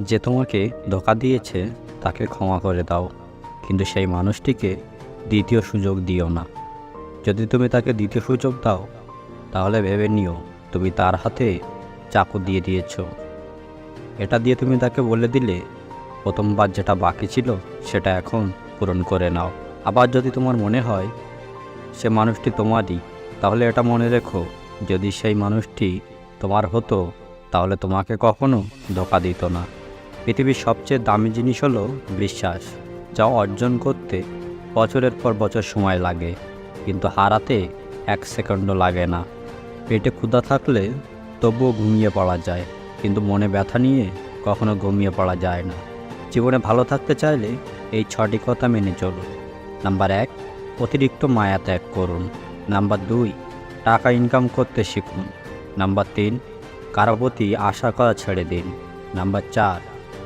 যে তোমাকে ধোকা দিয়েছে, তাকে ক্ষমা করে দাও। কিন্তু সেই মানুষটিকে দ্বিতীয় সুযোগ দিও না। যদি তুমি তাকে দ্বিতীয় সুযোগ দাও, তাহলে ভেবে নিও, তুমি তার হাতে চাকু দিয়ে দিয়েছ। এটা দিয়ে তুমি তাকে বলে দিলে, প্রথমবার যেটা বাকি ছিল, সেটা এখন পূরণ করে নাও। আবার যদি তোমার মনে হয়, সে মানুষটি তোমারই, তাহলে এটা মনে রেখো, যদি সেই মানুষটি তোমার হতো, তাহলে তোমাকে কখনো ধোকা দিত না। পৃথিবীর সবচেয়ে দামি জিনিস হলো বিশ্বাস, যা অর্জন করতে বছরের পর বছর সময় লাগে, কিন্তু হারাতে এক সেকেন্ডও লাগে না। পেটে ক্ষুধা থাকলে তবুও ঘুমিয়ে পড়া যায়, কিন্তু মনে ব্যথা নিয়ে কখনো ঘুমিয়ে পড়া যায় না। জীবনে ভালো থাকতে চাইলে এই ছটি কথা মেনে চলুন। নাম্বার এক, অতিরিক্ত মায়া ত্যাগ করুন। নাম্বার দুই, টাকা ইনকাম করতে শিখুন। নাম্বার তিন, কারও প্রতি আশা করা ছেড়ে দিন। নাম্বার চার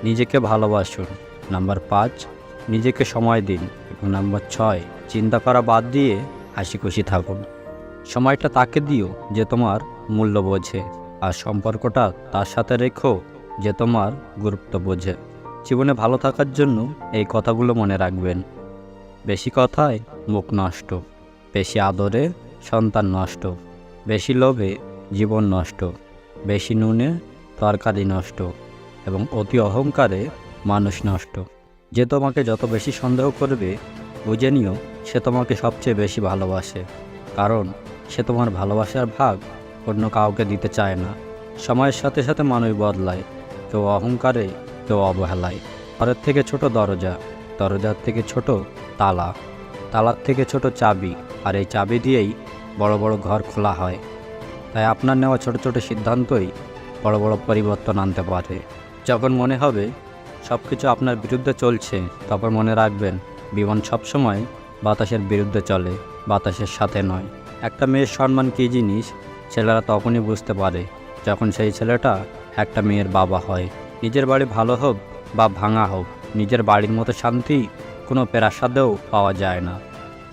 নিজেকে ভালোবাসুন। নাম্বার পাঁচ, নিজেকে সময় দিন। এবং নাম্বার ছয়, চিন্তা করা বাদ দিয়ে হাসি খুশি থাকুন। সময়টা তাকে দিও যে তোমার মূল্য বোঝে আর সম্পর্কটা তার সাথে রেখো যে তোমার গুরুত্ব বোঝে। জীবনে ভালো থাকার জন্য এই কথাগুলো মনে রাখবেন। বেশি কথায় মুখ নষ্ট, বেশি আদরে সন্তান নষ্ট, বেশি লোভে জীবন নষ্ট, বেশি নুনে তরকারি নষ্ট। এবং অতি অহংকারে মানুষ নষ্ট। যে তোমাকে যত বেশি সন্দেহ করবে বুঝে নিও, সে তোমাকে সবচেয়ে বেশি ভালোবাসে। কারণ, সে তোমার ভালোবাসার ভাগ অন্য কাউকে দিতে চায় না। সময়ের সাথে সাথে মানুষ বদলায়, কেউ অহংকারে, কেউ অবহেলায়। ঘরের থেকে ছোট দরজা, দরজার থেকে ছোট তালা, তালার থেকে ছোট চাবি, আর এই চাবি দিয়েই বড় বড় ঘর খোলা হয়। তাই আপনার নেওয়া ছোট ছোট সিদ্ধান্তই বড় বড় পরিবর্তন আনতে পারে। যখন মনে হবে সব কিছু আপনার বিরুদ্ধে চলছে, তখন মনে রাখবেন, বিমান সবসময় বাতাসের বিরুদ্ধে চলে, বাতাসের সাথে নয়। একটা মেয়ের সম্মান কী জিনিস, ছেলেরা তখনই বুঝতে পারে, যখন সেই ছেলেটা একটা মেয়ের বাবা হয়। নিজের বাড়ি ভালো হোক বা ভাঙা হোক, নিজের বাড়ির মতো শান্তি কোনো প্রাসাদেও পাওয়া যায় না।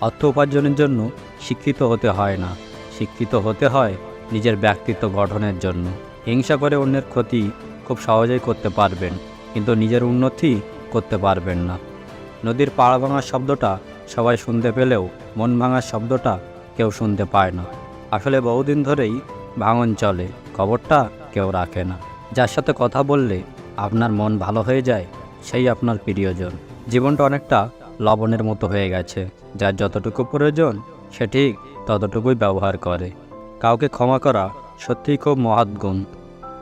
অর্থ উপার্জনের জন্য শিক্ষিত হতে হয় না। শিক্ষিত হতে হয় নিজের ব্যক্তিত্ব গঠনের জন্য। হিংসা করে অন্যের ক্ষতি খুব সহজেই করতে পারবেন, কিন্তু নিজের উন্নতি করতে পারবেন না। নদীর পাড় ভাঙার শব্দটা সবাই শুনতে পেলেও মন ভাঙার শব্দটা কেউ শুনতে পায় না। আসলে বহুদিন ধরেই ভাঙন চলে, খবরটা কেউ রাখে না। যার সাথে কথা বললে আপনার মন ভালো হয়ে যায়, সেই আপনার প্রিয়জন। জীবনটা অনেকটা লবণের মতো হয়ে গেছে, যার যতটুকু প্রয়োজন, সে ঠিক ততটুকুই ব্যবহার করে। কাউকে ক্ষমা করা সত্যিই খুব মহৎ গুণ।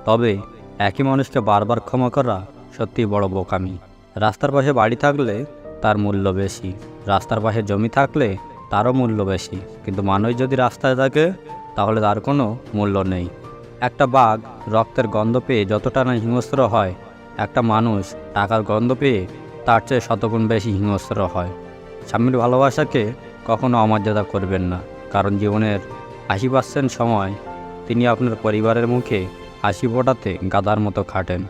তবে একই মানুষকে বারবার ক্ষমা করা সত্যিই বড় বোকামি। রাস্তার পাশে বাড়ি থাকলে তার মূল্য বেশি, রাস্তার পাশে জমি থাকলে তারও মূল্য বেশি। কিন্তু মানুষ যদি রাস্তায় থাকে, তাহলে তার কোনো মূল্য নেই। একটা বাঘ রক্তের গন্ধ পেয়ে যতটা না হিংস্র হয়, একটা মানুষ টাকার গন্ধ পেয়ে তার চেয়ে শতগুণ বেশি হিংস্র হয়। স্বামীর ভালোবাসাকে কখনো অমর্যাদা করবেন না, কারণ জীবনের আশি পার্সেন্ট সময় তিনি আপনার পরিবারের মুখে হাসি ফোটাতে গাদার মতো খাটেন।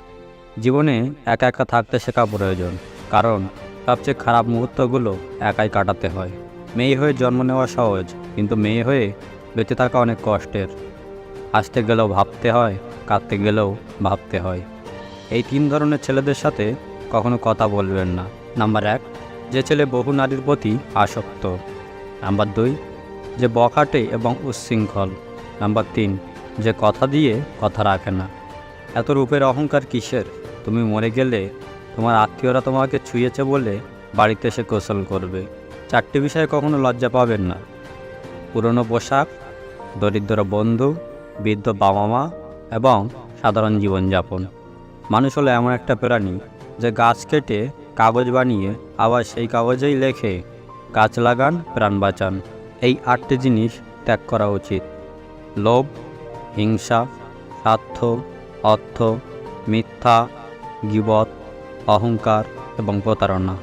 জীবনে একা একা থাকতে শেখা প্রয়োজন, কারণ সবচেয়ে খারাপ মুহূর্তগুলো একাই কাটাতে হয়। মেয়ে হয়ে জন্ম নেওয়া সহজ, কিন্তু মেয়ে হয়ে বেঁচে থাকা অনেক কষ্টের। আসতে গেলেও ভাবতে হয়, কাঁদতে গেলেও ভাবতে হয়। এই তিন ধরনের ছেলেদের সাথে কখনো কথা বলবেন না। নাম্বার এক, যে ছেলে বহু নারীর প্রতি আসক্ত। নাম্বার দুই, যে বখাটে এবং উচ্ছৃঙ্খল। নাম্বার তিন যে কথা দিয়ে কথা রাখে না। এত রূপের অহংকার কিসের? তুমি মরে গেলে তোমার আত্মীয়রা তোমাকে ছুঁয়েছে বলে বাড়িতে এসে কৌশল করবে। চারটি বিষয়ে কখনো লজ্জা পাবেন না। পুরনো পোশাক, দরিদ্র বন্ধু, বৃদ্ধ বাবা মা এবং সাধারণ জীবনযাপন। মানুষ হলো এমন একটা প্রাণী যে গাছ কেটে কাগজ বানিয়ে আবার সেই কাগজেই লেখে, গাছ লাগান, প্রাণ বাঁচান। এই আটটি জিনিস ত্যাগ করা উচিত। লোভ হিংসা স্বার্থ অর্থ মিথ্যা গিবত অহংকার এবং প্রতারণা।